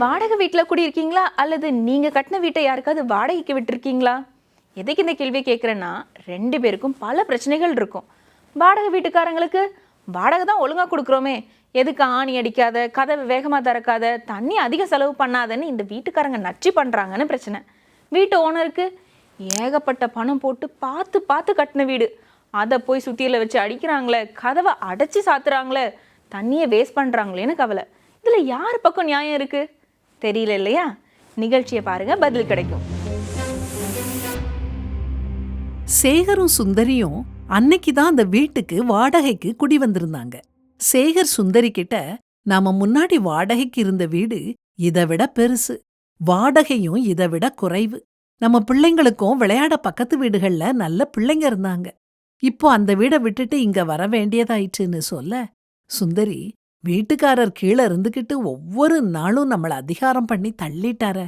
வாடகை வீட்டில் குடியிருக்கீங்களா? அல்லது நீங்கள் கட்டின வீட்டை யாருக்காவது வாடகைக்கு விட்டுருக்கீங்களா? எதுக்கு இந்த கேள்வியை கேட்குறேன்னா ரெண்டு பேருக்கும் பல பிரச்சனைகள் இருக்கும். வாடகை வீட்டுக்காரங்களுக்கு வாடகை தான் ஒழுங்காக கொடுக்குறோமே. எதுக்கு ஆணி அடிக்காத கதவை வேகமாக திறக்காத தண்ணி அதிக செலவு பண்ணாதன்னு இந்த வீட்டுக்காரங்க நச்சு பண்ணுறாங்கன்னு பிரச்சனை. வீட்டு ஓனருக்கு ஏகப்பட்ட பணம் போட்டு பார்த்து பார்த்து கட்டின வீடு. அதை போய் சுத்தியில் வச்சு அடிக்கிறாங்களே கதவை அடைச்சி சாத்துறாங்களே தண்ணியை வேஸ்ட் பண்ணுறாங்களேன்னு கவலை. இதில் யார் பக்கம் நியாயம் இருக்குது தெரியல இல்லையா நிகழ்ச்சியை பாருங்க பதில் கிடைக்கும். சேகரும் சுந்தரியும் அன்னைக்கு தான் அந்த வீட்டுக்கு வாடகைக்கு குடி வந்திருந்தாங்க. சேகர் சுந்தரி கிட்ட நாம முன்னாடி வாடகைக்கு இருந்த வீடு இதை விட பெருசு. வாடகையும் இதை விட குறைவு. நம்ம பிள்ளைங்களுக்கும் விளையாட பக்கத்து வீடுகள்ல நல்ல பிள்ளைங்க இருந்தாங்க. இப்போ அந்த வீடை விட்டுட்டு இங்க வர வேண்டியதாயிற்றுன்னு சொல்ல சுந்தரி வீட்டுக்காரர் கீழே இருந்துகிட்டு ஒவ்வொரு நாளும் நம்மள அதிகாரம் பண்ணி தள்ளிட்டார.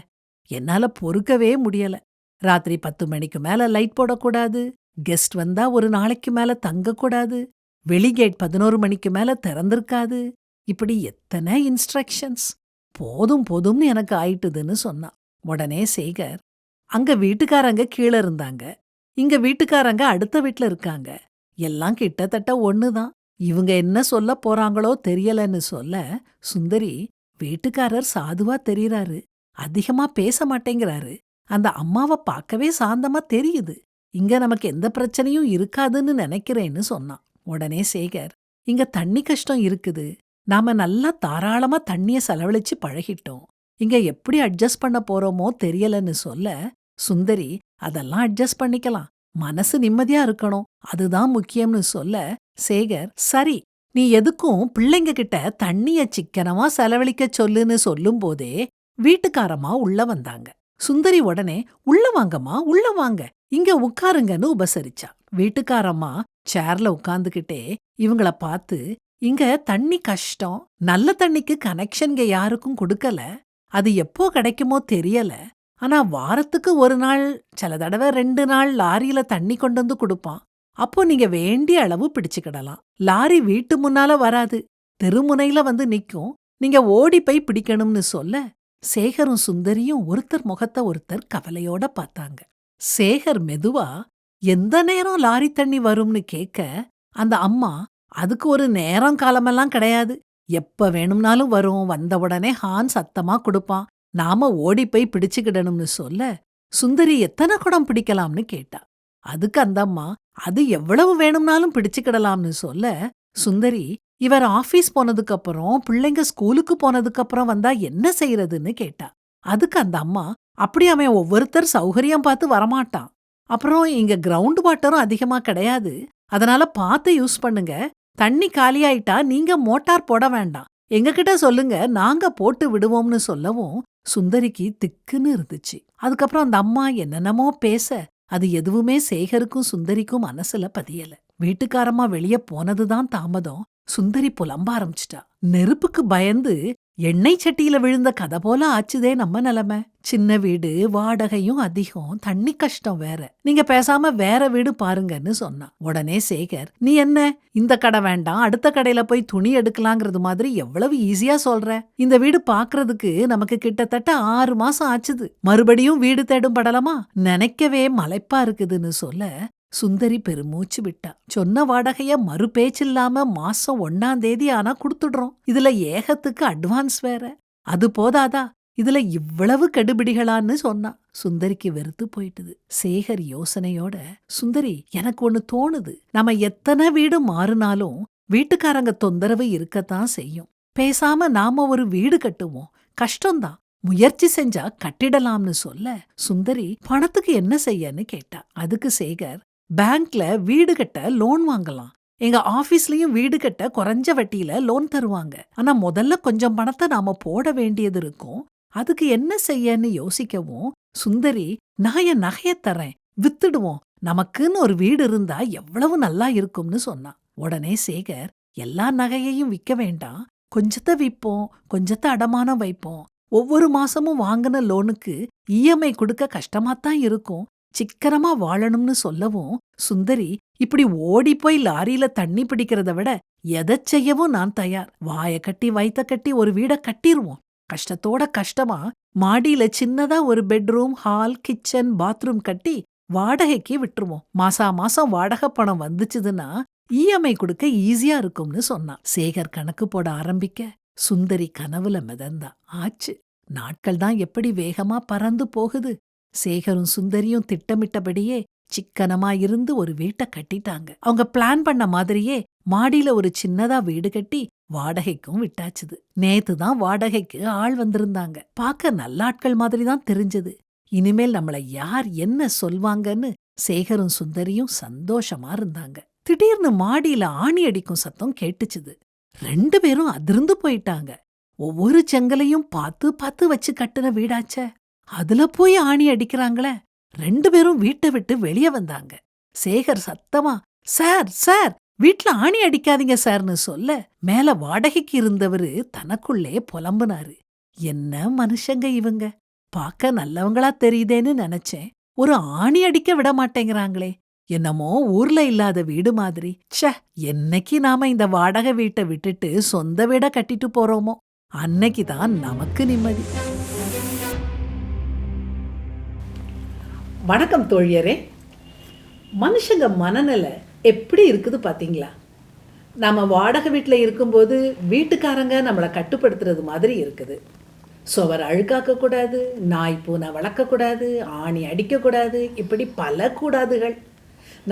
என்னால பொறுக்கவே முடியல. ராத்திரி பத்து மணிக்கு மேல லைட் போடக்கூடாது. கெஸ்ட் வந்தா ஒரு நாளைக்கு மேல தங்கக்கூடாது. வெளிகேட் பதினோரு மணிக்கு மேல திறந்திருக்காது. இப்படி எத்தனை இன்ஸ்ட்ரக்ஷன்ஸ். போதும் போதும்னு எனக்கு ஆயிட்டுதுன்னு சொன்னான் உடனே சேகர் அங்க வீட்டுக்காரங்க கீழே இருந்தாங்க. இங்க வீட்டுக்காரங்க அடுத்த வீட்ல இருக்காங்க. எல்லாம் கிட்டத்தட்ட ஒண்ணுதான். இவங்க என்ன சொல்ல போறாங்களோ தெரியலன்னு சொல்ல சுந்தரி வீட்டுக்காரர் சாதுவா தெரியறாரு. அதிகமா பேச மாட்டேங்கிறாரு. அந்த அம்மாவை பார்க்கவே சாந்தமா தெரியுது. இங்க நமக்கு எந்த பிரச்சனையும் இருக்காதுன்னு நினைக்கிறேன்னு சொன்னான். உடனே சேகர் இங்க தண்ணி கஷ்டம் இருக்குது. நாம நல்லா தாராளமா தண்ணிய செலவழிச்சு பழகிட்டோம். இங்க எப்படி அட்ஜஸ்ட் பண்ண போறோமோ தெரியலன்னு சொல்ல சுந்தரி அதெல்லாம் அட்ஜஸ்ட் பண்ணிக்கலாம். மனசு நிம்மதியா இருக்கணும். அதுதான் முக்கியம்னு சொல்ல சேகர் சரி நீ எதுக்கும் பிள்ளைங்க கிட்ட தண்ணிய சிக்கனமா செலவழிக்க சொல்லுன்னு சொல்லும்போதே வீட்டுக்காரமா உள்ள வந்தாங்க. சுந்தரி உடனே உள்ள வாங்கம்மா உள்ள வாங்க இங்க உட்காருங்கன்னு உபசரிச்சா. வீட்டுக்காரம்மா சேர்ல உட்கார்ந்துகிட்டே இவங்கள பார்த்து இங்க தண்ணி கஷ்டம் நல்ல தண்ணிக்கு கனெக்ஷன்க யாருக்கும் கொடுக்கல அது எப்போ கிடைக்குமோ தெரியல ஆனா வாரத்துக்கு ஒரு நாள் சில தடவை ரெண்டு நாள் லாரியில தண்ணி கொண்டு வந்து கொடுப்பான் அப்போ நீங்க வேண்டிய அளவு பிடிச்சுக்கிடலாம். லாரி வீட்டு முன்னால வராது. தெருமுனையில வந்து நிக்கும். நீங்க ஓடி போய் பிடிக்கணும்னு சொல்ல சேகரும் சுந்தரியும் ஒருத்தர் முகத்த ஒருத்தர் கவலையோட பார்த்தாங்க. சேகர் மெதுவா எந்த நேரம் லாரி தண்ணி வரும்னு கேட்க அந்த அம்மா அதுக்கு ஒரு நேரம் காலமெல்லாம் கிடையாது. எப்ப வேணும்னாலும் வரும். வந்த உடனே ஹான் சத்தமா கொடுப்பான். நாம ஓடி போய் பிடிச்சுக்கிடணும்னு சொல்ல சுந்தரி எத்தனை குடம் பிடிக்கலாம்னு கேட்டா. அதுக்கு அந்த அம்மா அது எவ்வளவு வேணும்னாலும் பிடிச்சுக்கிடலாம்னு சொல்ல சுந்தரி இவர் ஆபீஸ் போனதுக்கப்புறம் பிள்ளைங்க ஸ்கூலுக்கு போனதுக்கப்புறம் வந்தா என்ன செய்யறதுன்னு கேட்டா. அதுக்கு அந்த அம்மா அப்படி அவன் ஒவ்வொருத்தர் சௌகரியம் பார்த்து வரமாட்டான். அப்புறம் இங்க கிரவுண்ட் வாட்டரும் அதிகமா கிடையாது. அதனால பார்த்து யூஸ் பண்ணுங்க. தண்ணி காலியாயிட்டா நீங்க மோட்டார் போட வேண்டாம். எங்ககிட்ட சொல்லுங்க நாங்க போட்டு விடுவோம்னு சொல்லவும் சுந்தரிக்கு திக்குன்னு இருந்துச்சு. அதுக்கப்புறம் அந்த அம்மா என்னென்னமோ பேச அது எதுவுமே சேகருக்கும் சுந்தரிக்கும் மனசுல பதியல. வீட்டுக்காரமா வெளிய போனதுதான் தாமதம். சுந்தரி புலம்ப ஆரம்பிச்சிட்டா. நெருப்புக்கு பயந்து எண்ணெய் சட்டியில விழுந்த கதை போல ஆச்சுதே நம்ம நிலைமை. சின்ன வீடு வாடகையும் அதிகம் தண்ணி கஷ்டம் வேற. நீங்க பேசாம வேற வீடு பாருங்கன்னு சொன்னான். உடனே சேகர் நீ என்ன? இந்த கடை வேண்டாம் அடுத்த கடையில போய் துணி எடுக்கலாங்கிறது மாதிரி எவ்வளவு ஈஸியா சொல்ற? இந்த வீடு பாக்குறதுக்கு நமக்கு கிட்டத்தட்ட ஆறு மாசம் ஆச்சுது. மறுபடியும் வீடு தேடும் படலமா? நினைக்கவே மலைப்பா இருக்குதுன்னு சொல்ல சுந்தரி பெருமூச்சு விட்டா. சொன்ன வாடகைய மறு பேச்சில்லாம மாசம் ஒன்னாம் தேதி ஆனா குடுத்துடுறோம். இதுல ஏகத்துக்கு அட்வான்ஸ் வேற. அது போதாதா? இதுல இவ்வளவு கெடுபிடிகளான்னு சொன்னா. சுந்தரிக்கு வெறுத்து போயிட்டுது. சேகர் யோசனையோட சுந்தரி எனக்கு ஒன்னு தோணுது. நம்ம எத்தனை வீடு மாறினாலும் வீட்டுக்காரங்க தொந்தரவு இருக்கத்தான் செய்யும். பேசாம நாம ஒரு வீடு கட்டுவோம். கஷ்டம்தான். முயற்சி செஞ்சா கட்டிடலாம்னு சொல்ல. சுந்தரி பணத்துக்கு என்ன செய்யன்னு கேட்டா. அதுக்கு சேகர் பேங்க்ல வீடு கட்ட லோன் வாங்கலாம். எங்க ஆபீஸ்லயும் வீடு கட்ட குறைஞ்ச வட்டியில லோன் தருவாங்க. ஆனா முதல்ல கொஞ்சம் பணத்தை நாம போட வேண்டியது இருக்கும். அதுக்கு என்ன செய்யன்னு யோசிக்கவும் சுந்தரி நான் என் நகைய தரேன் வித்துடுவோம். நமக்குன்னு ஒரு வீடு இருந்தா எவ்வளவு நல்லா இருக்கும்னு சொன்னான். உடனே சேகர் எல்லா நகையையும் விக்க வேண்டாம். கொஞ்சத்தை விப்போம். கொஞ்சத்தை அடமானம் வைப்போம். ஒவ்வொரு மாசமும் வாங்கின லோனுக்கு இஎம்ஐ கொடுக்க கஷ்டமாத்தான் இருக்கும். சிக்கனமா வாழணும்னு சொல்லவும் சுந்தரி இப்படி ஓடிப்போய் போய் லாரியில தண்ணி பிடிக்கிறத விட எதை செய்யவும் நான் தயார். வாய கட்டி வைத்த கட்டி ஒரு வீட கட்டிருவோம். கஷ்டத்தோட கஷ்டமா மாடியில சின்னதா ஒரு பெட்ரூம் ஹால் கிச்சன் பாத்ரூம் கட்டி வாடகைக்கு விட்டுருவோம். மாசா மாசம் வாடகை பணம் வந்துச்சுதுன்னா இஎம்ஐ கொடுக்க ஈஸியா இருக்கும்னு சொன்னான். சேகர் கணக்கு போட ஆரம்பிக்க சுந்தரி கனவுல மிதந்தா. ஆச்சு நாட்கள் தான் எப்படி வேகமா பறந்து போகுது. சேகரும் சுந்தரியும் திட்டமிட்டபடியே சிக்கனமா இருந்து ஒரு வீட்டை கட்டிட்டாங்க. அவங்க பிளான் பண்ண மாதிரியே மாடியில ஒரு சின்னதா வீடு கட்டி வாடகைக்கும் விட்டாச்சுது. நேத்து தான் வாடகைக்கு ஆள் வந்திருந்தாங்க. பார்க்க நல்லாட்கள் மாதிரி தான் தெரிஞ்சது. இனிமேல் நம்மள யார் என்ன சொல்வாங்கன்னு சேகரும் சுந்தரியும் சந்தோஷமா இருந்தாங்க. திடீர்னு மாடியில ஆணி அடிக்கும் சத்தம் கேட்டுச்சுது. ரெண்டு பேரும் அதிர்ந்து போயிட்டாங்க. ஒவ்வொரு செங்கலையும் பார்த்து பார்த்து வச்சு கட்டுன வீடாச்சே. அதுல போய் ஆணி அடிக்கிறாங்களே. ரெண்டு பேரும் வீட்டை விட்டு வெளியே வந்தாங்க. சேகர் சத்தமா சார் சார் வீட்ல ஆணி அடிக்காதீங்க சார்னு சொல்ல மேல வாடகைக்கு இருந்தவரு தனக்குள்ளே புலம்புனாரு. என்ன மனுஷங்க இவங்க? பார்க்க நல்லவங்களா தெரியுதேன்னு நினைச்சேன். ஒரு ஆணி அடிக்க விட மாட்டேங்கிறாங்களே. என்னமோ ஊர்ல இல்லாத வீடு மாதிரி. ச்சே என்னைக்கு நாம இந்த வாடகை வீட்டை விட்டுட்டு சொந்த வீட கட்டிட்டு போறோமோ? அன்னைக்கு தான் நமக்கு நிம்மதி. வணக்கம் தோழியரே. மனுஷங்க மனநிலை எப்படி இருக்குது பார்த்தீங்களா? நம்ம வாடகை வீட்டில் இருக்கும்போது வீட்டுக்காரங்க நம்மளை கட்டுப்படுத்துறது மாதிரி இருக்குது. சுவர் அழுக்காக்கக்கூடாது நாய் பூனை வளர்க்கக்கூடாது ஆணி அடிக்கக்கூடாது இப்படி பல கூடாதுகள்.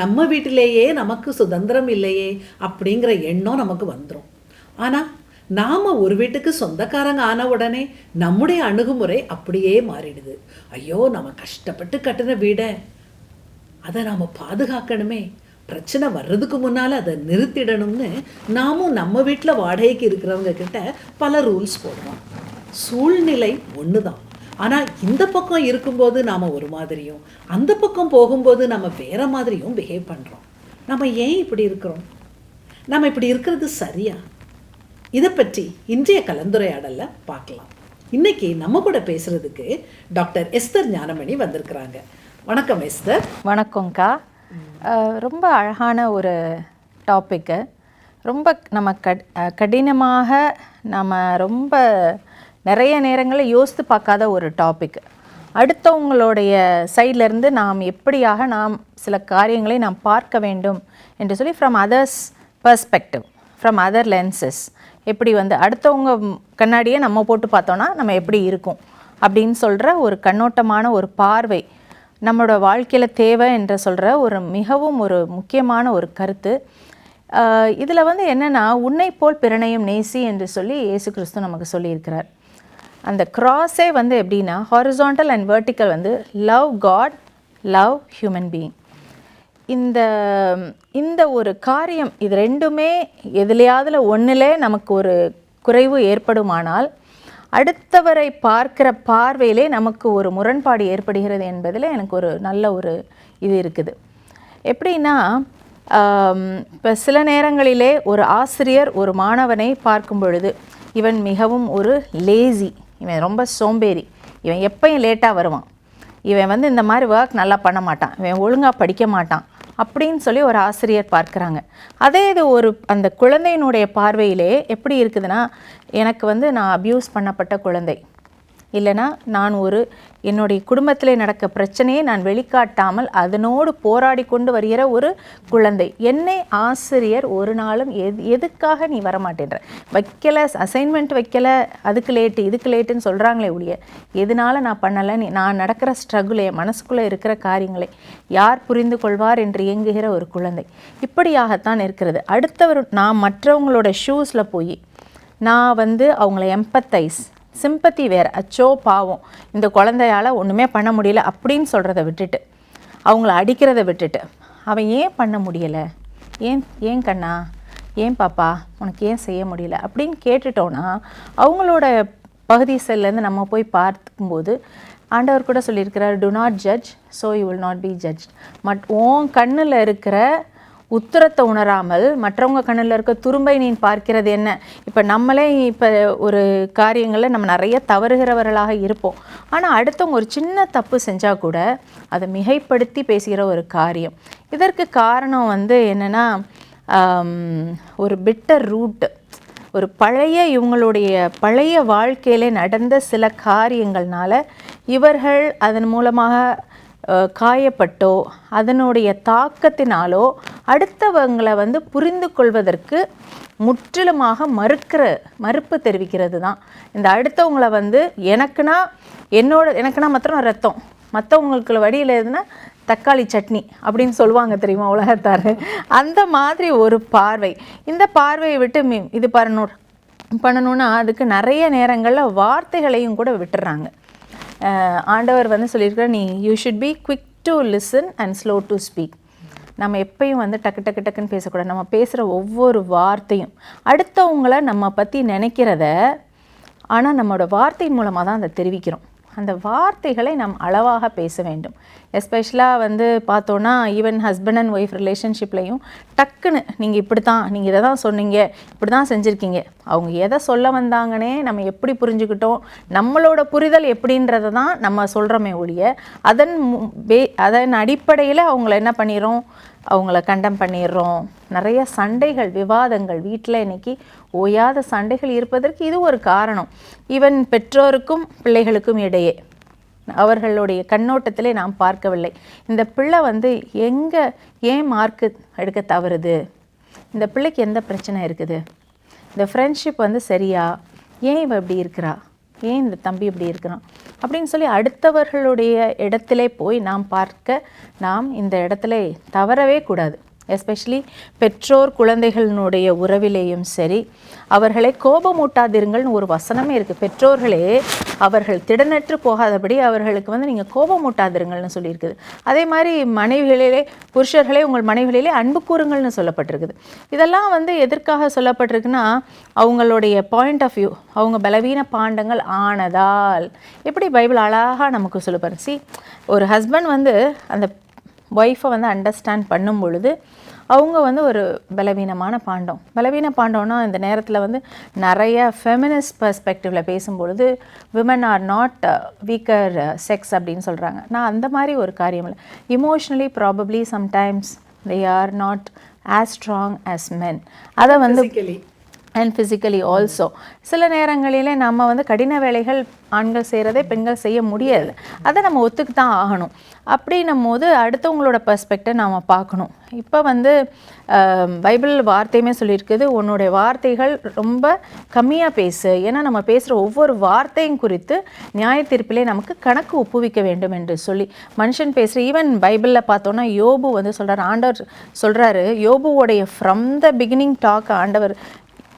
நம்ம வீட்டிலேயே நமக்கு சுதந்திரம் இல்லையே அப்படிங்கிற எண்ணம் நமக்கு வந்துடும் ஆனால் நாம் ஒரு வீட்டுக்கு சொந்தக்காரங்க ஆன உடனே நம்முடைய அணுகுமுறை அப்படியே மாறிடுது. ஐயோ நம்ம கஷ்டப்பட்டு கட்டின வீடை அதை நாம் பாதுகாக்கணுமே. பிரச்சனை வர்றதுக்கு முன்னால் அதை நிறுத்திடணும்னு நாமும் நம்ம வீட்டில் வாடகைக்கு இருக்கிறவங்க கிட்ட பல ரூல்ஸ் போடுவோம் சூழ்நிலை ஒன்று தான் ஆனால் இந்த பக்கம் இருக்கும்போது நாம் ஒரு மாதிரியும் அந்த பக்கம் போகும்போது நம்ம வேற மாதிரியும் பிஹேவ் பண்ணுறோம் நம்ம ஏன் இப்படி இருக்கிறோம்? நம்ம இப்படி இருக்கிறது சரியா? இதை பற்றி இன்றைய கலந்துரையாடல்ல பார்க்கலாம். இன்னைக்கு நம்ம கூட பேசுறதுக்கு டாக்டர் எஸ்தர் ஞானமணி வந்திருக்கிறாங்க. வணக்கம் எஸ்தர். வணக்கம்க்கா. ரொம்ப அழகான ஒரு டாப்பிக்கு ரொம்ப நம்ம கட் கடினமாக நம்ம ரொம்ப நிறைய நேரங்களில் யோசித்து பார்க்காத ஒரு டாபிக் அடுத்தவங்களுடைய சைட்லேருந்து நாம் எப்படியாக நாம் சில காரியங்களை நாம் பார்க்க வேண்டும் என்று சொல்லி from others perspective from other lenses எப்படி வந்து அடுத்தவங்க கண்ணாடியை நம்ம போட்டு பார்த்தோன்னா நம்ம எப்படி இருக்கும் அப்படின்னு சொல்கிற ஒரு கண்ணோட்டமான ஒரு பார்வை நம்மளோட வாழ்க்கையில் தேவை என்று சொல்கிற ஒரு மிகவும் ஒரு முக்கியமான ஒரு கருத்து. இதில் வந்து என்னென்னா உன்னை போல் பிறனையும் நேசி என்று சொல்லி இயேசு கிறிஸ்து நமக்கு சொல்லியிருக்கிறார். அந்த கிராஸே வந்து எப்படின்னா ஹாரிசான்டல் அண்ட் வெர்டிக்கல் வந்து love God love human being இந்த இந்த ஒரு காரியம் இது ரெண்டுமே எதுலையாவதுல ஒன்றிலே நமக்கு ஒரு குறைவு ஏற்படுமானால் அடுத்தவரை பார்க்கிற பார்வையிலே நமக்கு ஒரு முரண்பாடு ஏற்படுகிறது என்பதில் எனக்கு ஒரு நல்ல ஒரு இது இருக்குது. எப்படின்னா இப்போ சில நேரங்களிலே ஒரு ஆசிரியர் ஒரு மாணவனை பார்க்கும் பொழுது இவன் மிகவும் ஒரு லேசி இவன் ரொம்ப சோம்பேறி இவன் எப்பயும் லேட்டாக வருவான். இவன் வந்து இந்த மாதிரி ஒர்க் நல்லா பண்ண மாட்டான் இவன் ஒழுங்காக படிக்க மாட்டான் அப்படின்னு சொல்லி ஒரு ஆசிரியர் பார்க்குறாங்க. அதே இது ஒரு அந்த குழந்தையினுடைய பார்வையிலே எப்படி இருக்குதுன்னா எனக்கு வந்து நான் அப்யூஸ் பண்ணப்பட்ட குழந்தை. இல்லைனா நான் ஒரு என்னுடைய குடும்பத்தில் நடக்க பிரச்சனையை நான் வெளிக்காட்டாமல் அதனோடு போராடி கொண்டு வருகிற ஒரு குழந்தை. என்னை ஆசிரியர் ஒரு நாளும் எது எதுக்காக நீ வரமாட்டேன்ற? வைக்கல அசைன்மெண்ட் வைக்கல அதுக்கு லேட்டு இதுக்கு லேட்டுன்னு சொல்கிறாங்களே ஒழிய எதனால நான் பண்ணலை? நீ நான் நடக்கிற ஸ்ட்ரகுளை மனசுக்குள்ளே இருக்கிற காரியங்களை யார் புரிந்து கொள்வார் என்று இயங்குகிற ஒரு குழந்தை. இப்படியாகத்தான் இருக்கிறது. அடுத்தவர் நான் மற்றவங்களோட ஷூஸில் போய் நான் வந்து அவங்கள எம்பத்தைஸ் சிம்பத்தி வேறு. அச்சோ பாவம். இந்த குழந்தையால் ஒன்றுமே பண்ண முடியல அப்படின்னு சொல்கிறத விட்டுட்டு அவங்கள அடிக்கிறத விட்டுட்டு அவன் ஏன் பண்ண முடியலை? ஏன் ஏன் கண்ணா? ஏன் பாப்பா? உனக்கு ஏன் செய்ய முடியல? அப்படின்னு கேட்டுட்டோன்னா அவங்களோட பகுதி செல்லேருந்து நம்ம போய் பார்க்கும்போது ஆண்டவர் கூட சொல்லியிருக்கிறார் do not judge so you will not be judge மட் உன் கண்ணில் இருக்கிற உத்தரத்தை உணராமல் மற்றவங்க கண்ணில் இருக்க துரும்பை நீ பார்க்கிறது என்ன? இப்போ நம்மளே இப்போ ஒரு காரியங்களில் நம்ம நிறைய தவறுகிறவர்களாக இருப்போம். ஆனால் அடுத்தவங்க ஒரு சின்ன தப்பு செஞ்சால் கூட அதை மிகைப்படுத்தி பேசுகிற ஒரு காரியம். இதற்கு காரணம் வந்து என்னென்னா ஒரு பிட்டர் ரூட் ஒரு பழைய இவங்களுடைய பழைய வாழ்க்கையிலே நடந்த சில காரியங்கள்னால இவர்கள் அதன் மூலமாக காயப்பட்டோ அதனுடைய தாக்கத்தினாலோ அடுத்தவங்களை வந்து புரிந்து கொள்வதற்கு முற்றிலுமாக மறுக்கிற மறுப்பு தெரிவிக்கிறது தான் இந்த அடுத்தவங்களை வந்து எனக்குனா என்னோட எனக்குனா மாத்திரம் ரத்தம். மற்றவங்களுக்கு வழியில் எதுனா தக்காளி சட்னி அப்படின்னு சொல்லுவாங்க தெரியுமா உலகத்தார்? அந்த மாதிரி ஒரு பார்வை. இந்த பார்வையை விட்டு மி- இது பண்ணணும் பண்ணணும்னா அதுக்கு நிறைய நேரங்களில் வார்த்தைகளையும் கூட விட்டுறாங்க. ஆண்டவர் வந்து சொல்லியிருக்கிற நீ you should be quick to listen and slow to speak நம்ம எப்பயும் வந்து டக்கு டக்கு டக்குன்னு பேசக்கூடாது. நம்ம பேசுகிற ஒவ்வொரு வார்த்தையும். அடுத்தவங்கள நம்ம பற்றி நினைக்கிறத ஆனால் நம்மளோட வார்த்தையின் மூலமாக தான் அதை தெரிவிக்கிறோம். அந்த வார்த்தைகளை நாம் அளவாக பேச வேண்டும். எஸ்பெஷலாக வந்து பார்த்தோன்னா ஈவன் ஹஸ்பண்ட் அண்ட் ஒய்ஃப் ரிலேஷன்ஷிப்லையும் டக்குன்னு நீங்கள் இப்படி தான் நீங்கள் இதை தான் சொன்னீங்க இப்படி தான் செஞ்சுருக்கீங்க. அவங்க எதை சொல்ல வந்தாங்கன்னே நம்ம எப்படி புரிஞ்சுக்கிட்டோம் நம்மளோட புரிதல் எப்படின்றத தான் நம்ம சொல்கிறோமே ஒழிய அதன் பே அதன் அடிப்படையில் அவங்கள என்ன பண்ணிடும் அவங்கள கண்டம் பண்ணிடுறோம். நிறைய சண்டைகள் விவாதங்கள் வீட்டில் இன்னைக்கு ஓயாத சண்டைகள் இருப்பதற்கு இது ஒரு காரணம். ஈவன் பெற்றோருக்கும் பிள்ளைகளுக்கும் இடையே. அவர்களுடைய கண்ணோட்டத்திலே நாம் பார்க்கவில்லை. இந்த பிள்ளை வந்து எங்கே ஏன் மார்க்கு எடுக்க தவறுது? இந்த பிள்ளைக்கு எந்த பிரச்சனை இருக்குது? இந்த ஃப்ரெண்ட்ஷிப் வந்து சரியா? ஏன் இவ இப்படி இருக்கிறா? ஏன் இந்த தம்பி இப்படி இருக்கிறான்? அப்படின்னு சொல்லி அடுத்தவர்களுடைய இடத்திலே போய் நாம் பார்க்க நாம் இந்த இடத்துல தவறவே கூடாது. எஸ்பெஷலி பெற்றோர் குழந்தைகளினுடைய உறவிலேயும் சரி அவர்களை கோபமூட்டாதீர்கள்னு ஒரு வசனமே இருக்குது பெற்றோர்களே அவர்கள் திடனற்று போகாதபடி அவர்களுக்கு வந்து நீங்கள் கோபமூட்டாதீர்கள்னு சொல்லியிருக்குது. அதே மாதிரி மனைவிகளிலே புருஷர்களே உங்கள் மனைவிகளிலே அன்பு கூறுங்கள்னு சொல்லப்பட்டிருக்குது. இதெல்லாம் வந்து எதற்காக சொல்லப்பட்டிருக்குன்னா அவங்களுடைய பாயிண்ட் ஆஃப் வியூ அவங்க பலவீன பாண்டங்கள் ஆனதால். எப்படி பைபிள் அழகாக நமக்கு சொல்லப்படுற சி ஒரு ஹஸ்பண்ட் வந்து அந்த ஒய்ஃபை வந்து அண்டர்ஸ்டாண்ட் பண்ணும் பொழுது அவங்க வந்து ஒரு பலவீனமான பாண்டம். பலவீன பாண்டம்னா இந்த நேரத்தில் வந்து நிறைய ஃபெமினிஸ்ட் பர்ஸ்பெக்டிவில் பேசும்பொழுது women are not weaker sex அப்படின்னு சொல்கிறாங்க நான் அந்த மாதிரி ஒரு காரியம் இல்லை. Emotionally probably sometimes they are not as strong as men அதை வந்து அண்ட் ஃபிசிக்கலி ஆல்சோ சில நேரங்களிலே நம்ம வந்து கடின வேலைகள் ஆண்கள் செய்கிறதே பெண்கள் செய்ய முடியாது. அதை நம்ம ஒத்துக்கு தான் ஆகணும். அப்படின்னும் போது அடுத்தவங்களோட பர்ஸ்பெக்டை நாம் பார்க்கணும். இப்போ வந்து பைபிள் வார்த்தையுமே சொல்லியிருக்குது உன்னுடைய வார்த்தைகள் ரொம்ப கம்மியாக பேசு. ஏன்னா நம்ம பேசுகிற ஒவ்வொரு வார்த்தையும் குறித்து நியாய தீர்ப்பிலே நமக்கு கணக்கு ஒப்புவிக்க வேண்டும் என்று சொல்லி மனுஷன் பேசுகிற ஈவன் பைபிளில் பார்த்தோன்னா யோபு வந்து சொல்கிறார் ஆண்டவர் சொல்கிறாரு யோபுவோடைய ஃப்ரம் த பிகினிங் டாக் ஆண்டவர்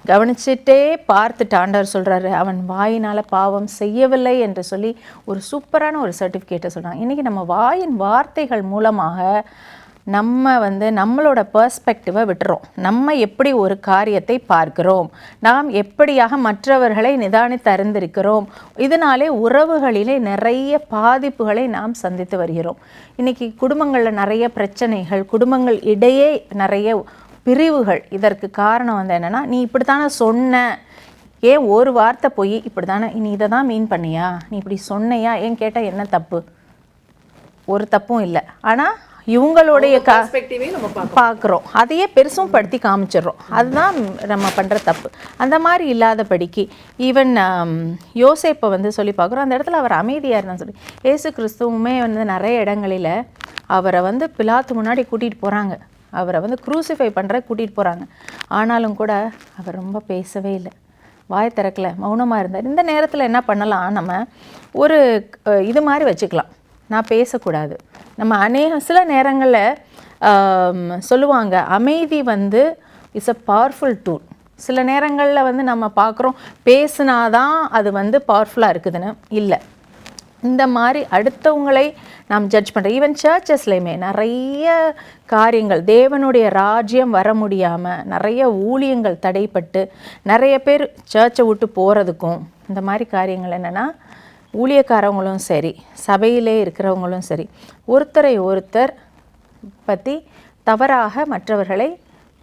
கவனிச்சிட்டே பார்த்துட்டு ஆண்டவர் சொல்கிறாரு அவன் வாயினால் பாவம் செய்யவில்லை என்று சொல்லி ஒரு சூப்பரான ஒரு சர்டிஃபிகேட்டை சொல்கிறான் இன்றைக்கி நம்ம வாயின் வார்த்தைகள் மூலமாக நம்ம வந்து நம்மளோட பர்ஸ்பெக்டிவை விட்டுறோம். நம்ம எப்படி ஒரு காரியத்தை பார்க்கிறோம்? நாம் எப்படியாக மற்றவர்களை நிதானித்து அறிந்திருக்கிறோம்? இதனாலே உறவுகளிலே நிறைய பாதிப்புகளை நாம் சந்தித்து வருகிறோம். இன்றைக்கி குடும்பங்களில் நிறைய பிரச்சனைகள் குடும்பங்கள் இடையே நிறைய பிரிவுகள். இதற்கு காரணம் வந்து என்னன்னா நீ இப்படி தானே சொன்ன. ஏன் ஒரு வார்த்தை போய் இப்படி தானே நீ இதை தான் மீன் பண்ணியா? நீ இப்படி சொன்னையா? ஏன் கேட்டால் என்ன தப்பு? ஒரு தப்பும் இல்லை. ஆனால் இவங்களுடைய பார்க்குறோம். அதையே பெருசும் படுத்தி காமிச்சிடுறோம். அதுதான் நம்ம பண்ணுற தப்பு. அந்த மாதிரி இல்லாதபடிக்கு ஈவன் யோசேப்பை வந்து சொல்லி பார்க்குறோம். அந்த இடத்துல அவர் அமைதியாக இருந்தான்னு சொல்லி ஏசு கிறிஸ்துவுமே வந்து நிறைய இடங்களில் அவரை வந்து பிலாத்து முன்னாடி கூட்டிகிட்டு போகிறாங்க அவரை வந்து க்ரூசிஃபை பண்ணுற கூட்டிகிட்டு போகிறாங்க ஆனாலும் கூட அவர் ரொம்ப பேசவே இல்லை. வாய் திறக்கல மௌனமாக இருந்தார். இந்த நேரத்தில் என்ன பண்ணலாம்? நம்ம ஒரு இது மாதிரி வச்சுக்கலாம். நான் பேசக்கூடாது. நம்ம அநேக சில நேரங்களில் சொல்லுவாங்க அமைதி வந்து இஸ் அ பவர்ஃபுல் டூல் சில நேரங்களில் வந்து நம்ம பார்க்குறோம் பேசுனாதான் அது வந்து பவர்ஃபுல்லாக இருக்குதுன்னு இல்லை. இந்த மாதிரி அடுத்தவங்களை நாம் ஜட்ஜ் பண்ணுறோம் ஈவன் சர்ச்சஸ்லையுமே நிறைய காரியங்கள் தேவனுடைய ராஜ்யம் வர முடியாமல் நிறைய ஊழியங்கள் தடைப்பட்டு நிறைய பேர் சர்ச்சை விட்டு போகிறதுக்கும் இந்த மாதிரி காரியங்கள் என்னென்னா ஊழியக்காரவங்களும் சரி சபையிலே இருக்கிறவங்களும் சரி ஒருத்தரை ஒருத்தர் பற்றி தவறாக மற்றவர்களை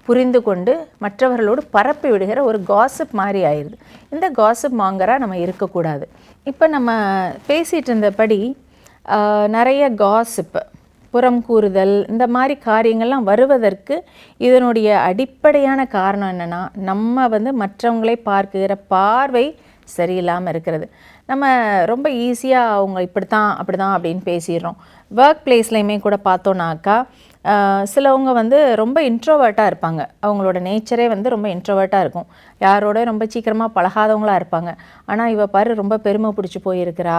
புரிந்து கொண்டு மற்றவர்களோடு பரப்பி விடுகிற ஒரு காசிப் மாதிரி ஆயிடுது. இந்த காசிப் மாங்கராக நம்ம இருக்கக்கூடாது. இப்போ நம்ம பேசிகிட்டு இருந்தபடி நிறைய காசிப்பு புறம் கூறுதல் இந்த மாதிரி காரியங்கள்லாம் வருவதற்கு இதனுடைய அடிப்படையான காரணம் என்னென்னா நம்ம வந்து மற்றவங்களை பார்க்கிற பார்வை சரியில்லாமல் இருக்கிறது. நம்ம ரொம்ப ஈஸியாக அவங்க இப்படி தான் அப்படி தான் அப்படின்னு பேசிடுறோம். ஒர்க் பிளேஸ்லையுமே கூட பார்த்தோன்னாக்கா சிலவங்க வந்து ரொம்ப இன்ட்ரோவர்ட்டாக இருப்பாங்க. அவங்களோட நேச்சரே வந்து ரொம்ப இன்ட்ரோவர்ட்டாக இருக்கும். யாரோட ரொம்ப சீக்கிரமாக பழகாதவங்களா இருப்பாங்க. ஆனால் இவ பாரு ரொம்ப பெருமை பிடிச்சி போயிருக்கிறா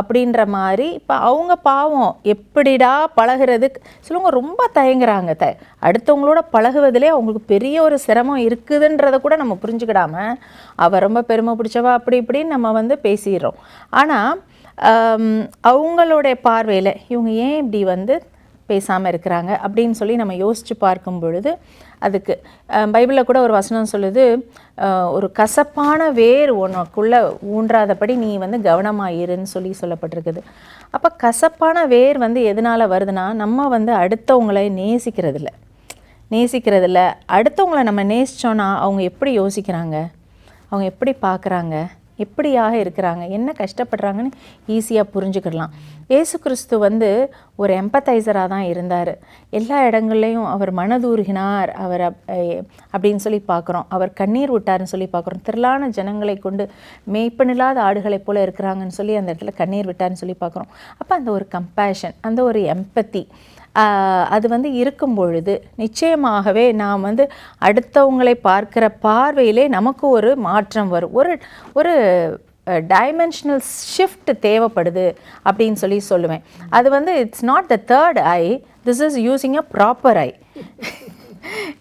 அப்படின்ற மாதிரி இப்போ அவங்க பாவம் எப்படிடா பழகுறது சிலவங்க ரொம்ப தயங்குறாங்க த. அடுத்தவங்களோட பழகுவதிலே அவங்களுக்கு பெரிய ஒரு சிரமம் இருக்குதுன்றதை கூட நம்ம புரிஞ்சுக்கிடாம அவள் ரொம்ப பெருமை பிடிச்சவா? அப்படி இப்படின்னு நம்ம வந்து பேசிடுறோம். ஆனால் அவங்களுடைய பார்வையில் இவங்க ஏன் இப்படி வந்து பேசாமல் இருக்கிறாங்க அப்படின்னு சொல்லி நம்ம யோசித்து பார்க்கும் பொழுது அதுக்கு பைபிளில் கூட ஒரு வசனம் சொல்லுது ஒரு கசப்பான வேர் உனக்குள்ளே ஊன்றாதபடி நீ வந்து கவனமாயிருன்னு சொல்லி சொல்லப்பட்டிருக்குது. அப்போ கசப்பான வேர் வந்து எதனால் வருதுன்னா நம்ம வந்து அடுத்தவங்களை நேசிக்கிறதில்ல. நேசிக்கிறதில்ல. அடுத்தவங்கள நம்ம நேசித்தோன்னா அவங்க எப்படி யோசிக்கிறாங்க? அவங்க எப்படி பார்க்குறாங்க? எப்படியாக இருக்கிறாங்க? என்ன கஷ்டப்படுறாங்கன்னு ஈஸியாக புரிஞ்சுக்கிடலாம். ஏசு கிறிஸ்து வந்து ஒரு எம்பத்தைசராக தான் இருந்தார். எல்லா இடங்கள்லையும் அவர் மனதூருகினார். அவர் அப்படின்னு சொல்லி பார்க்குறோம். அவர் கண்ணீர் விட்டார்னு சொல்லி பார்க்குறோம். திரளான ஜனங்களை கொண்டு மேய்ப்பனில்லாத ஆடுகளைப் போல இருக்கிறாங்கன்னு சொல்லி அந்த இடத்துல கண்ணீர் விட்டார்னு சொல்லி பார்க்குறோம். அப்போ அந்த ஒரு கம்பேஷன் அந்த ஒரு எம்பத்தி அது வந்து இருக்கும் பொழுது நிச்சயமாகவே நாம் வந்து அடுத்தவங்களை பார்க்கிற பார்வையிலே நமக்கு ஒரு மாற்றம் வரும். ஒரு ஒரு டைமென்ஷனல் ஷிஃப்ட் தேவைப்படுது அப்படின்னு சொல்லி சொல்லுவேன். அது வந்து it's not the third I this is using a proper I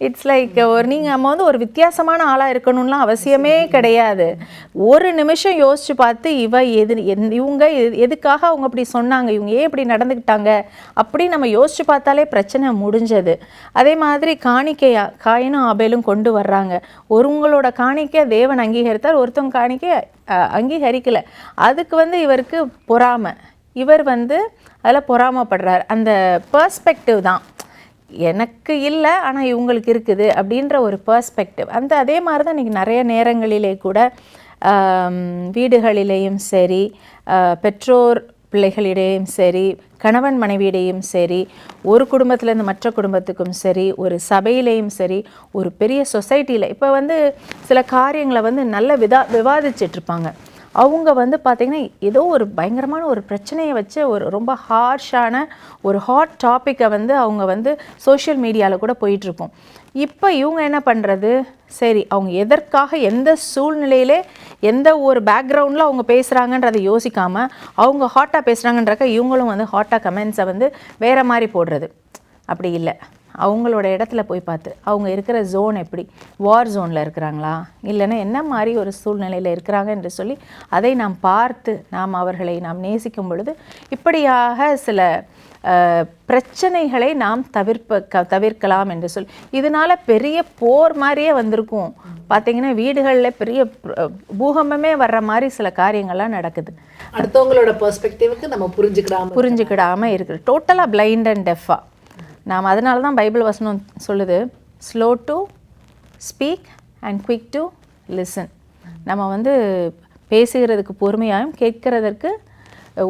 it's like ஒரு நீங்கள் நம்ம வந்து ஒரு வித்தியாசமான ஆளாக இருக்கணும்லாம் அவசியமே கிடையாது. ஒரு நிமிஷம் யோசிச்சு பார்த்து இவ எது இவங்க எதுக்காக அவங்க அப்படி சொன்னாங்க? இவங்க ஏன் இப்படி நடந்துக்கிட்டாங்க? அப்படி நம்ம யோசிச்சு பார்த்தாலே பிரச்சனை முடிஞ்சது. அதே மாதிரி காணிக்கையா காயினும் ஆபேலும் கொண்டு வர்றாங்க. ஒருவங்களோட காணிக்கை தேவன் அங்கீகரித்தார் ஒருத்தவங்க காணிக்கை அங்கீகரிக்கலை அங்கீகரிக்கல. அதுக்கு வந்து இவருக்கு பொறாமை. இவர் வந்து அதில் பொறாமப்படுறார். அந்த பர்ஸ்பெக்டிவ் தான். எனக்கு இல்லை ஆனால் இவங்களுக்கு இருக்குது அப்படின்ற ஒரு பர்ஸ்பெக்டிவ் அந்த அதே மாதிரி தான் இன்றைக்கி நிறைய நேரங்களிலே கூட வீடுகளிலேயும் சரி பெற்றோர் பிள்ளைகளிடையும் சரி கணவன் மனைவியிடையும் சரி ஒரு குடும்பத்திலேருந்து மற்ற குடும்பத்துக்கும் சரி ஒரு சபையிலையும் சரி ஒரு பெரிய சொசைட்டியில் இப்போ வந்து சில காரியங்களை வந்து நல்ல விதா விவாதிச்சிட்டு இருப்பாங்க. அவங்க வந்து பார்த்திங்கன்னா ஏதோ ஒரு பயங்கரமான ஒரு பிரச்சனையை வச்சு ஒரு ரொம்ப ஹார்ஷான ஒரு ஹாட் டாப்பிக்கை வந்து அவங்க வந்து சோஷியல் மீடியாவில் கூட போயிட்டுருக்கும் இப்போ இவங்க என்ன பண்ணுறது சரி அவங்க எதற்காக எந்த சூழ்நிலையிலே எந்த ஒரு பேக்ரவுண்டில் அவங்க பேசுகிறாங்கன்றதை யோசிக்காமல் அவங்க ஹாட்டாக பேசுகிறாங்கன்றக்க இவங்களும் வந்து ஹாட்டாக கமெண்ட்ஸை வந்து வேறு மாதிரி போடுறது. அப்படி இல்லை. அவங்களோட இடத்துல போய் பார்த்து அவங்க இருக்கிற ஜோன் எப்படி? வார் ஜோனில் இருக்கிறாங்களா? இல்லைன்னா என்ன மாதிரி ஒரு சூழ்நிலையில் இருக்கிறாங்க என்று சொல்லி அதை நாம் பார்த்து நாம் அவர்களை நாம் நேசிக்கும் பொழுது இப்படியாக சில பிரச்சனைகளை நாம் தவிர்ப்ப க தவிர்க்கலாம் என்று சொல்லி இதனால பெரிய போர் மாதிரியே வந்திருக்கும். பார்த்தீங்கன்னா வீடுகளில் பெரிய பூகம்பமே வர்ற மாதிரி சில காரியங்கள்லாம் நடக்குது. அடுத்தவங்களோட பெர்ஸ்பெக்டிவ்க்கு நம்ம புரிஞ்சுக்கிடாம புரிஞ்சுக்கிடாமல் இருக்குது. டோட்டலாக பிளைண்ட் அண்ட் டெஃபாக நாம் அதனால தான் பைபிள் வசனம் சொல்லுது slow to speak and quick to listen நம்ம வந்து பேசுகிறதுக்கு பொறுமையாகவும் கேட்கிறதற்கு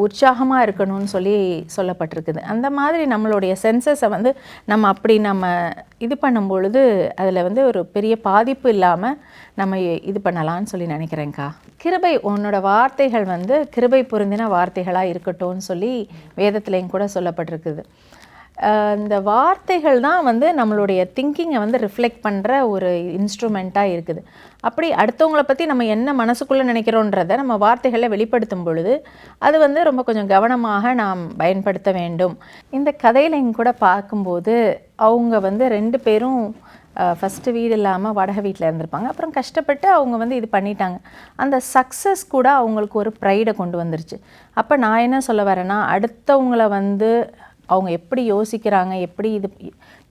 உற்சாகமாக இருக்கணும்னு சொல்லி சொல்லப்பட்டிருக்குது. அந்த மாதிரி நம்மளுடைய சென்சஸை வந்து நம்ம அப்படி நம்ம இது பண்ணும் பொழுது அதில் வந்து ஒரு பெரிய பாதிப்பு இல்லாமல் நம்ம இது பண்ணலாம்னு சொல்லி நினைக்கிறேன்க்கா. கிருபை உன்னோட வார்த்தைகள் வந்து கிருபை பொருந்தின வார்த்தைகளாக இருக்கட்டும்னு சொல்லி வேதத்துலேயும் கூட சொல்லப்பட்டிருக்குது. இந்த வார்த்தைகள் தான் வந்து நம்மளுடைய திங்கிங்கை வந்து ரிஃப்ளெக்ட் பண்ணுற ஒரு இன்ஸ்ட்ருமெண்ட்டாக இருக்குது. அப்படி அடுத்தவங்கள பற்றி நம்ம என்ன மனசுக்குள்ளே நினைக்கிறோன்றதை நம்ம வார்த்தைகளை வெளிப்படுத்தும் பொழுது அது வந்து ரொம்ப கொஞ்சம் கவனமாக நாம் பயன்படுத்த வேண்டும். இந்த கதையிலையும் கூட பார்க்கும்போது அவங்க வந்து ரெண்டு பேரும் ஃபஸ்ட்டு வீடு இல்லாமல் வாடகை வீட்டில் இருந்திருப்பாங்க. அப்புறம் கஷ்டப்பட்டு அவங்க வந்து இது பண்ணிட்டாங்க. அந்த சக்ஸஸ் கூட அவங்களுக்கு ஒரு ப்ரைடை கொண்டு வந்துருச்சு. அப்போ நான் என்ன சொல்ல வரேன்னா அடுத்தவங்கள வந்து அவங்க எப்படி யோசிக்கிறாங்க எப்படி இது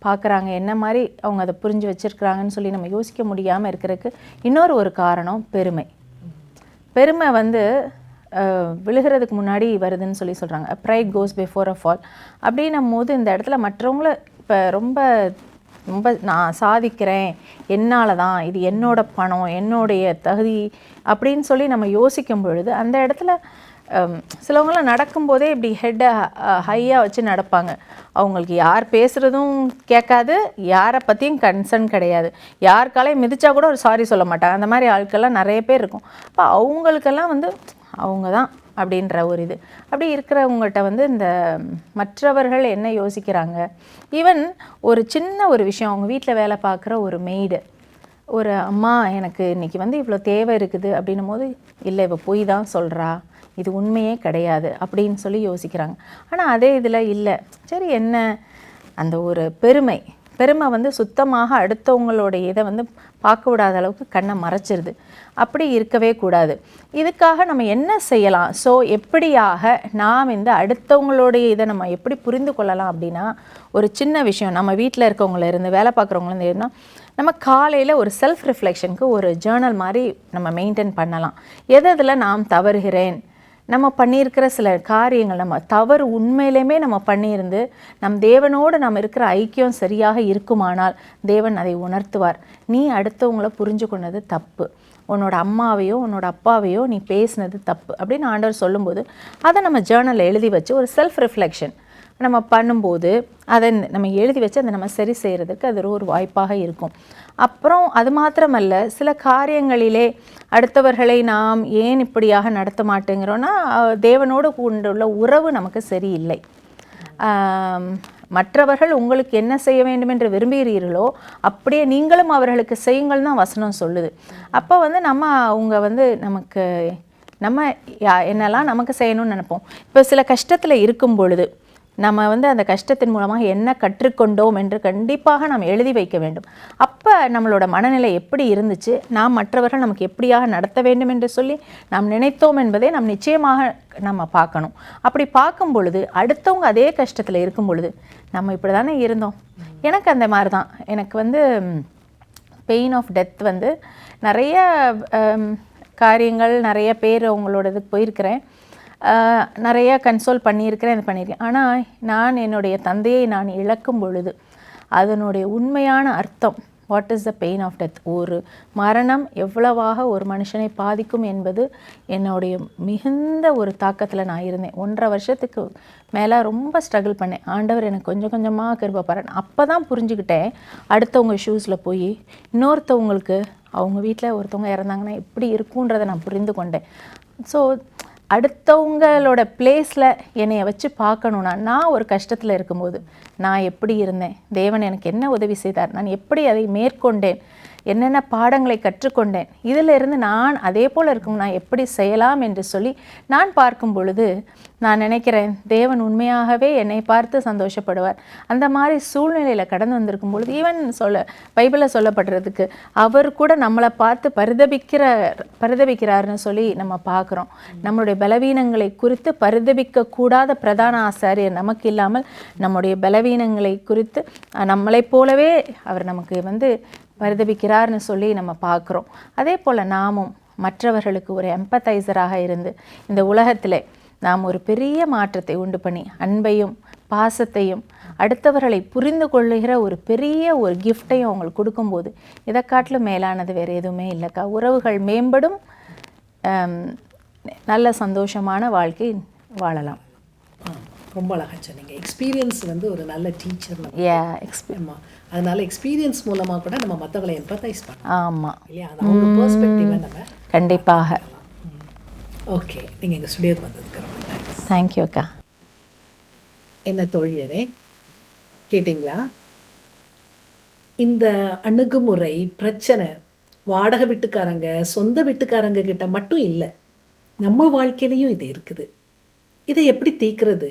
பார்க்குறாங்க என்ன மாதிரி அவங்க அதை புரிஞ்சு வச்சுருக்குறாங்கன்னு சொல்லி நம்ம யோசிக்க முடியாமல் இருக்கிறதுக்கு இன்னொரு ஒரு காரணம் பெருமை. பெருமை வந்து விழுகிறதுக்கு முன்னாடி வருதுன்னு சொல்லி சொல்கிறாங்க pride goes before a fall அப்படின்னும் போது இந்த இடத்துல மற்றவங்கள இப்போ ரொம்ப ரொம்ப நான் சாதிக்கிறேன் என்னால் தான் இது என்னோட பணம் என்னுடைய தகுதி அப்படின்னு சொல்லி நம்ம யோசிக்கும் பொழுது அந்த இடத்துல சிலவங்களாம் நடக்கும்போதே இப்படி ஹெட்டை ஹையாக வச்சு நடப்பாங்க. அவங்களுக்கு யார் பேசுகிறதும் கேட்காது யாரை பற்றியும் கன்சர்ன் கிடையாது. யாருக்காலையும் மிதித்தா மிதிச்சா கூட ஒரு சாரி சொல்ல மாட்டாங்க. அந்த மாதிரி ஆட்கள்லாம் நிறைய பேர் இருக்கும். அப்போ அவங்களுக்கெல்லாம் வந்து அவங்க தான் அப்படின்ற ஒரு இது. அப்படி இருக்கிறவங்கள்ட்ட வந்து இந்த மற்றவர்கள் என்ன யோசிக்கிறாங்க? ஈவன் ஒரு சின்ன ஒரு விஷயம் அவங்க வீட்டில் வேலை பார்க்குற ஒரு மெய்டு ஒரு அம்மா எனக்கு இன்னைக்கு வந்து இவ்வளோ தேவை இருக்குது அப்படின்னும் போது இல்லை இப்போ பொய் தான் சொல்கிறா இது உண்மையே கிடையாது அப்படின்னு சொல்லி யோசிக்கிறாங்க. ஆனால் அதே இதில் இல்லை. சரி என்ன? அந்த ஒரு பெருமை. பெருமை வந்து சுத்தமாக அடுத்தவங்களுடைய இதை வந்து பார்க்க விடாத அளவுக்கு கண்ணை மறைச்சிருது. அப்படி இருக்கவே கூடாது. இதுக்காக நம்ம என்ன செய்யலாம்? ஸோ எப்படியாக நாம் இந்த அடுத்தவங்களுடைய இதை நம்ம எப்படி புரிந்து கொள்ளலாம் அப்படின்னா ஒரு சின்ன விஷயம். நம்ம வீட்டில் இருக்கவங்கள இருந்து வேலை பார்க்குறவங்கள இருந்தால் நம்ம காலையில் ஒரு செல்ஃப் ரிஃப்ளெக்ஷனுக்கு ஒரு ஜேர்னல் மாதிரி நம்ம மெயின்டைன் பண்ணலாம். எது எதில் நாம் தவறுகிறேன்? நம்ம பண்ணியிருக்கிற சில காரியங்கள் நம்ம தவறு உண்மையிலேயுமே நம்ம பண்ணியிருந்து நம் தேவனோடு நம்ம இருக்கிற ஐக்கியம் சரியாக இருக்குமானால் தேவன் அதை உணர்த்துவார். நீ அடுத்தவங்கள புரிஞ்சு கொண்டது தப்பு. உன்னோட அம்மாவையோ உன்னோட அப்பாவையோ நீ பேசினது தப்பு அப்படின்னு ஆண்டவர் சொல்லும்போது அதை நம்ம ஜேர்னலில் எழுதி வச்சு ஒரு செல்ஃப் ரிஃப்ளெக்ஷன் நம்ம பண்ணும்போது அதை நம்ம எழுதி வச்சு அதை நம்ம சரி செய்கிறதுக்கு அது ஒரு வாய்ப்பாக இருக்கும். அப்புறம் அது மாத்திரமல்ல சில காரியங்களிலே அடுத்தவர்களை நாம் ஏன் இப்படியாக நடத்த மாட்டேங்கிறோன்னா தேவனோடு கொண்டுள்ள உறவு நமக்கு சரியில்லை. மற்றவர்கள் உங்களுக்கு என்ன செய்ய வேண்டும் என்று விரும்புகிறீர்களோ அப்படியே நீங்களும் அவர்களுக்கு செய்யுங்கள் தான் வசனம் சொல்லுது. அப்போ வந்து நம்ம அவங்க வந்து நமக்கு நம்ம யா- என்னெல்லாம் நமக்கு செய்யணும்னு நினைப்போம். இப்போ சில கஷ்டத்தில் இருக்கும் பொழுது நம்ம வந்து அந்த கஷ்டத்தின் மூலமாக என்ன கற்றுக்கொண்டோம் என்று கண்டிப்பாக நாம் எழுதி வைக்க வேண்டும். அப்போ நம்மளோட மனநிலை எப்படி இருந்துச்சு? நாம் மற்றவர்கள் நமக்கு எப்படியாக நடத்த வேண்டும் என்று சொல்லி நாம் நினைத்தோம் என்பதை நாம் நிச்சயமாக நம்ம பார்க்கணும். அப்படி பார்க்கும் பொழுது அடுத்தவங்க அதே கஷ்டத்தில் இருக்கும் பொழுது நம்ம இப்படி தானே இருந்தோம்? எனக்கு அந்த மாதிரி தான் எனக்கு வந்து பெயின் ஆஃப் டெத் வந்து நிறைய காரியங்கள் நிறைய பேர் அவங்களோட இதுக்கு போயிருக்கிறேன். நிறைய கன்சோல் பண்ணியிருக்கிறேன் இது பண்ணியிருக்கேன். ஆனால் நான் என்னுடைய தந்தையை நான் இழக்கும் பொழுது அதனுடைய உண்மையான அர்த்தம் what is the pain of death ஒரு மரணம் எவ்வளவாக ஒரு மனுஷனை பாதிக்கும் என்பது என்னுடைய மிகுந்த ஒரு தாக்கத்தில் நான் இருந்தேன். ஒன்றரை வருஷத்துக்கு மேலே ரொம்ப ஸ்ட்ரகிள் பண்ணேன். ஆண்டவர் எனக்கு கொஞ்சம் கொஞ்சமாக கிருபப்பாரன் அப்போ தான் புரிஞ்சுக்கிட்டேன் அடுத்தவங்க ஷூஸில் போய் இன்னொருத்தவங்களுக்கு அவங்க வீட்டில் ஒருத்தவங்க இறந்தாங்கன்னா எப்படி இருக்குன்றதை நான் புரிந்து கொண்டேன். ஸோ அடுத்தவங்களோட பிளேஸில் என்னைய வச்சு பார்க்கணுன்னா நான் ஒரு கஷ்டத்தில் இருக்கும்போது நான் எப்படி இருந்தேன்? தேவன் எனக்கு என்ன உதவி செய்தார்? நான் எப்படி அதை மேற்கொண்டேன்? என்னென்ன பாடங்களை கற்றுக்கொண்டேன். இதிலிருந்து நான் அதே போல் இருக்கும் நான் எப்படி செய்யலாம் என்று சொல்லி நான் பார்க்கும் பொழுது நான் நினைக்கிறேன் தேவன் உண்மையாகவே என்னை பார்த்து சந்தோஷப்படுவார். அந்த மாதிரி சூழ்நிலையில் கடந்து வந்திருக்கும் பொழுது ஈவன் சொல்ல பைபிளில் சொல்லப்படுறதுக்கு அவர் கூட நம்மளை பார்த்து பரிதபிக்கிற பரிதபிக்கிறாருன்னு சொல்லி நம்ம பார்க்குறோம். நம்மளுடைய பலவீனங்களை குறித்து பரிதபிக்க கூடாத பிரதான ஆசாரியர் நமக்கு இல்லாமல் நம்முடைய பலவீனங்களை குறித்து நம்மளைப் போலவே அவர் நமக்கு வந்து பரிதபிக்கிறார்னு சொல்லி நம்ம பார்க்குறோம். அதே போல் நாமும் மற்றவர்களுக்கு ஒரு எம்பத்தைசராக இருந்து இந்த உலகத்திலே நாம் ஒரு பெரிய மாற்றத்தை உண்டு பண்ணி அன்பையும் பாசத்தையும் அடுத்தவர்களை புரிந்து கொள்ளுகிற ஒரு பெரிய ஒரு கிஃப்டையும் அவங்களுக்கு கொடுக்கும்போது இதை காட்டிலும் மேலானது வேறு எதுவுமே இல்லைக்கா. உறவுகள் மேம்படும் நல்ல சந்தோஷமான வாழ்க்கை வாழலாம். ரொம்ப அழகா சொன்னீங்க. எக்ஸ்பீரியன்ஸ் வந்து ஒரு நல்ல டீச்சர் ஏ எக்ஸ்பீ ஆமாம் அதனால எக்ஸ்பீரியன்ஸ் மூலமாக கூட நம்ம மற்றவங்களை எம்பத்தைஸ் பண்ணலாம். ஆமாம் இல்லையா? அது அவங்க பெர்ஸ்பெக்டிவை நம்ம கண்டிப்பாக. ஓகே நீங்கள் எங்கள் ஸ்டுடியோக்கு வந்ததுக்கு ரொம்ப thanks. தேங்க்யூ அக்கா. என்ன தோழியரே? கேட்டிங்களா? இந்த அணுகுமுறை பிரச்சனை வாடகை வீட்டுக்காரங்க சொந்த வீட்டுக்காரங்க கிட்ட மட்டும் இல்லை. நம்ம வாழ்க்கையிலையும் இது இருக்குது. இதை எப்படி தீர்க்கிறது?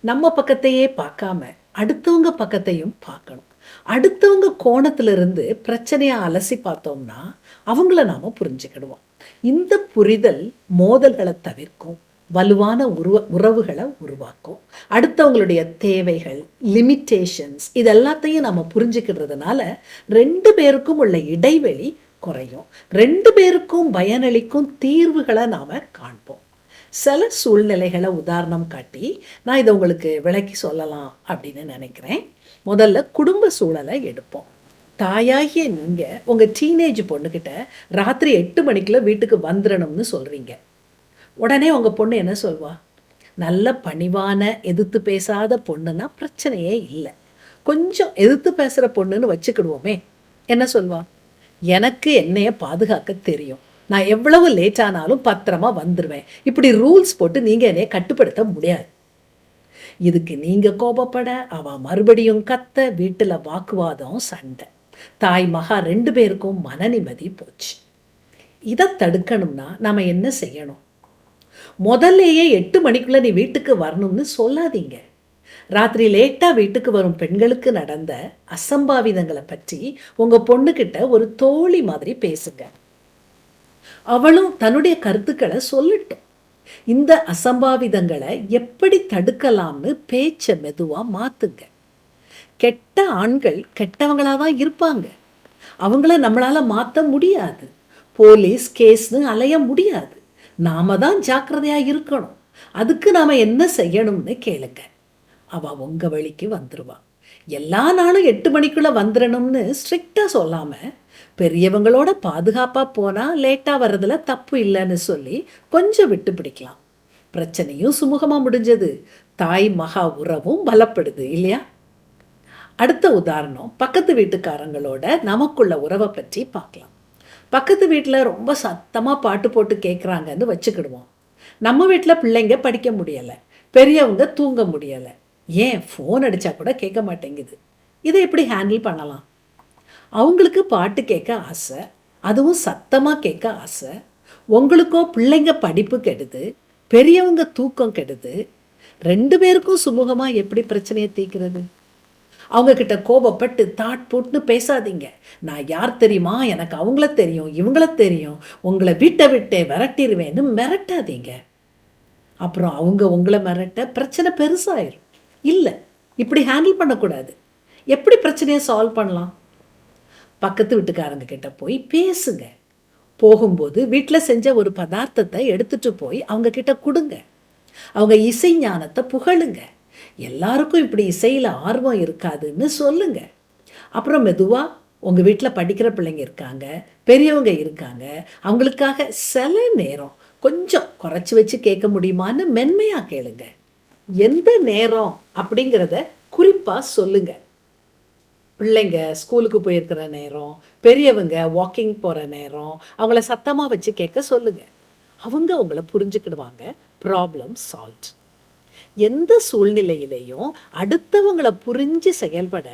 நம்ம பக்கத்தையே பார்க்காம அடுத்தவங்க பக்கத்தையும் பார்க்கணும். அடுத்தவங்க கோணத்துல இருந்து பிரச்சனையை அலசி பார்த்தோம்னா அவங்கள நாம புரிஞ்சுக்கிடுவோம். இந்த புரிதல் மோதல்களை தவிர்க்கும் வலுவான உருவ உறவுகளை உருவாக்கும். அடுத்தவங்களுடைய தேவைகள் லிமிட்டேஷன்ஸ் இது எல்லாத்தையும் நம்ம புரிஞ்சுக்கிறதுனால ரெண்டு பேருக்கும் உள்ள இடைவெளி குறையும். ரெண்டு பேருக்கும் பயனளிக்கும் தீர்வுகளை நாம காண்போம். சில சூழ்நிலைகளை உதாரணம் காட்டி நான் இதை உங்களுக்கு விளக்கி சொல்லலாம் அப்படின்னு நினைக்கிறேன். முதல்ல குடும்ப சூழலை எடுப்போம். தாயாகிய நீங்கள் உங்கள் டீனேஜ் பொண்ணுக்கிட்ட ராத்திரி எட்டு மணிக்குள்ள வீட்டுக்கு வந்துடணும்னு சொல்கிறீங்க உடனே உங்கள் பொண்ணு என்ன சொல்வா? நல்ல பணிவான எதிர்த்து பேசாத பொண்ணுன்னா பிரச்சனையே இல்லை. கொஞ்சம் எதிர்த்து பேசுகிற பொண்ணுன்னு வச்சுக்கிடுவோமே. என்ன சொல்வா? எனக்கு என்னைய பாதுகாக்க தெரியும். நான் எவ்வளவு லேட் ஆனாலும் பத்திரமா வந்துடுவேன் இப்படி ரூல்ஸ் போட்டு நீங்கள் என்னைய கட்டுப்படுத்த முடியாது. இதுக்கு நீங்க கோபப்பட அவ மறுபடியும் கத்த வீட்டுல வாக்குவாதம் சண்டை. தாய் மகா ரெண்டு பேருக்கும் மன நிம்மதி போச்சு. இதை தடுக்கணும்னா நம்ம என்ன செய்யணும்? முதல்லையே எட்டு மணிக்குள்ள நீ வீட்டுக்கு வரணும்னு சொல்லாதீங்க. ராத்திரி லேட்டாக வீட்டுக்கு வரும் பெண்களுக்கு நடந்த அசம்பாவிதங்களை பற்றி உங்கள் பொண்ணுக்கிட்ட ஒரு தோழி மாதிரி பேசுங்க. அவளும் தன்னுடைய கருத்துக்களை சொல்லட்டும். இந்த அசம்பாவிதங்களை எப்படி தடுக்கலாம்னு பேச்சை மெதுவா மாத்துங்க. கெட்ட ஆண்கள் கெட்டவங்களாக தான் இருப்பாங்க. அவங்கள நம்மளால மாத்த முடியாது. போலீஸ் கேஸ்னு அலைய முடியாது. நாம தான் ஜாக்கிரதையா இருக்கணும். அதுக்கு நாம என்ன செய்யணும்னு கேளுங்க. அவ உங்க வழிக்கு வந்துருவா. எல்லா நாளும் எட்டு மணிக்குள்ள வந்துடணும்னு ஸ்ட்ரிக்டாக சொல்லாம பெரியவங்களோட பாதுகாப்பா போனா லேட்டா வர்றதுல தப்பு இல்லைன்னு சொல்லி கொஞ்சம் விட்டு பிடிக்கலாம். பிரச்சனையும் சுமூகமாக முடிஞ்சது. தாய் மகா உறவும் பலப்படுது இல்லையா? அடுத்த உதாரணம் பக்கத்து வீட்டுக்காரங்களோட நமக்குள்ள உறவை பற்றி பார்க்கலாம். பக்கத்து வீட்டில் ரொம்ப சத்தமாக பாட்டு போட்டு கேட்குறாங்கன்னு வச்சுக்கிடுவோம். நம்ம வீட்டில் பிள்ளைங்க படிக்க முடியலை. பெரியவங்க தூங்க முடியலை. ஏன்? ஃபோன் அடித்தா கூட கேட்க மாட்டேங்குது. இதை எப்படி ஹேண்டில் பண்ணலாம்? அவங்களுக்கு பாட்டு கேட்க ஆசை அதுவும் சத்தமாக கேட்க ஆசை. உங்களுக்கோ பிள்ளைங்க படிப்பு கெடுது பெரியவங்க தூக்கம் கெடுது. ரெண்டு பேருக்கும் சுமூகமாக எப்படி பிரச்சனையை தீர்க்கிறது? அவங்க கிட்ட கோபப்பட்டு தாட் போட்டுன்னு பேசாதீங்க. நான் யார் தெரியுமா? எனக்கு அவங்கள தெரியும் இவங்கள தெரியும். உங்களை வீட்டை விட்டே விரட்டிடுவேன்னு மிரட்டாதீங்க. அப்புறம் அவங்க உங்களை மிரட்ட பிரச்சனை பெருசாயிரும். இல்லை இப்படி ஹேண்டில் பண்ணக்கூடாது. எப்படி பிரச்சனையை சால்வ் பண்ணலாம்? பக்கத்து வீட்டுக்காரங்க கிட்ட போய் பேசுங்க. போகும்போது வீட்டில் செஞ்ச ஒரு பதார்த்தத்தை எடுத்துட்டு போய் அவங்க கிட்ட கொடுங்க. அவங்க இசை ஞானத்தை புகழுங்க. எல்லாருக்கும் இப்படி இசையில் ஆர்வம் இருக்காதுன்னு சொல்லுங்க. அப்புறம் மெதுவாக உங்கள் வீட்டில் படிக்கிற பிள்ளைங்க இருக்காங்க பெரியவங்க இருக்காங்க அவங்களுக்காக சில நேரம் கொஞ்சம் குறைச்சி வச்சு கேட்க முடியுமான்னு மென்மையாக கேளுங்க. எந்த நேரம் அப்படிங்கிறத குறிப்பாக சொல்லுங்கள் பிள்ளைங்க ஸ்கூலுக்கு போயிருக்கிற நேரம் பெரியவங்க வாக்கிங் போகிற நேரம் அவங்கள சத்தமாக வச்சு கேட்க சொல்லுங்கள் அவங்க அவங்கள புரிஞ்சுக்கிடுவாங்க. ப்ராப்ளம் சால்வ் எந்த சூழ்நிலையிலையும் அடுத்தவங்கள புரிஞ்சு செயல்பட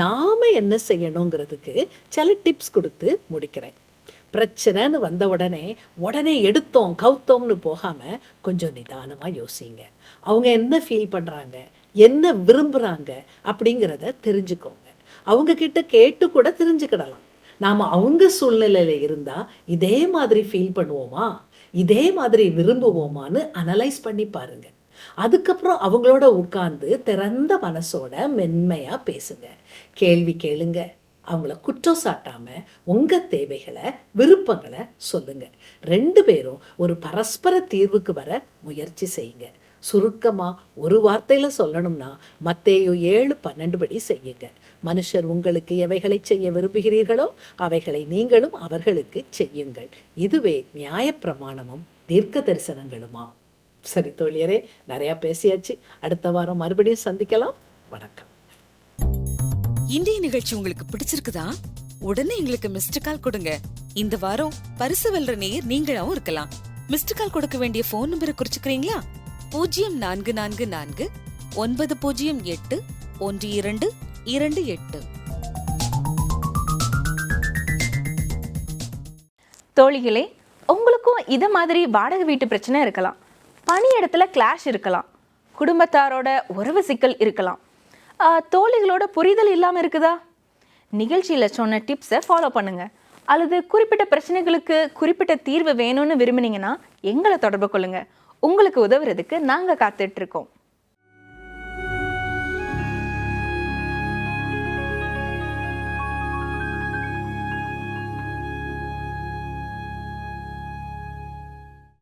நாம என்ன செய்யணுங்கிறதுக்கு சில டிப்ஸ் கொடுத்து முடிக்கிறேன். பிரச்சனைன்னு வந்த உடனே உடனே எடுத்தோம் கவுத்தோம்னு போகாமல் கொஞ்சம் நிதானமாக யோசிங்க. அவங்க என்ன ஃபீல் பண்ணுறாங்க என்ன விரும்புகிறாங்க அப்படிங்கிறத தெரிஞ்சுக்கோங்க. அவங்க கிட்ட கேட்டு கூட தெரிஞ்சுக்கிடலாம். நாம் அவங்க சூழ்நிலையில் இருந்தால் இதே மாதிரி ஃபீல் பண்ணுவோமா? இதே மாதிரி விரும்புவோமான்னு அனலைஸ் பண்ணி பாருங்க. அதுக்கப்புறம் அவங்களோட உட்கார்ந்து திறந்த மனசோட மென்மையாக பேசுங்க. கேள்வி கேளுங்க. அவங்கள குற்றம் சாட்டாமல் உங்கள் தேவைகளை விருப்பங்களை சொல்லுங்கள் ரெண்டு பேரும் ஒரு பரஸ்பர தீர்வுக்கு வர முயற்சி செய்யுங்க. சுருக்கமா ஒரு வார்த்தையில சொல்லணும்னா மத்தேயு ஏழு பன்னெண்டு படி செய்யுங்க. மனுஷர் உங்களுக்கு எவைகளை செய்ய விரும்புகிறீர்களோ அவைகளை நீங்களும் அவர்களுக்கு செய்யுங்கள். இதுவே நியாயப்பிரமாணமும் தீர்க்க தரிசனங்களுமா சரி தோழியரே நிறையா பேசியாச்சு. அடுத்த வாரம் மறுபடியும் சந்திக்கலாம். வணக்கம். இன்றைய நிகழ்ச்சி உங்களுக்கு பிடிச்சிருக்குதா? உடனே எங்களுக்கு மிஸ்டு கால் கொடுங்க. இந்த வாரம் பரிசு வெல்ற நேயர் நீங்களாவும் இருக்கலாம். மிஸ்டு கால் கொடுக்க வேண்டிய போன் நம்பரை குறிச்சுக்கிறீங்களா? பூஜ்ஜியம் நான்கு நான்கு நான்கு ஒன்பது பூஜ்ஜியம் எட்டு ஒன்று இரண்டு இரண்டு எட்டு. தோழிகளே உங்களுக்கும் இதை மாதிரி வாடகை வீட்டு பிரச்சனை இருக்கலாம். பணி இடத்துல கிளாஷ் இருக்கலாம். குடும்பத்தாரோட உறவு சிக்கல் இருக்கலாம். தோழிகளோட புரிதல் இல்லாமல் இருக்குதா? நிகழ்ச்சியில் சொன்ன டிப்ஸை ஃபாலோ பண்ணுங்க. அல்லது குறிப்பிட்ட பிரச்சனைகளுக்கு குறிப்பிட்ட தீர்வு வேணும்னு விரும்புனீங்கன்னா எங்களை தொடர்பு கொள்ளுங்கள் உங்களுக்கு உதவுறதுக்கு நாங்கள் காத்துட்டு இருக்கோம்.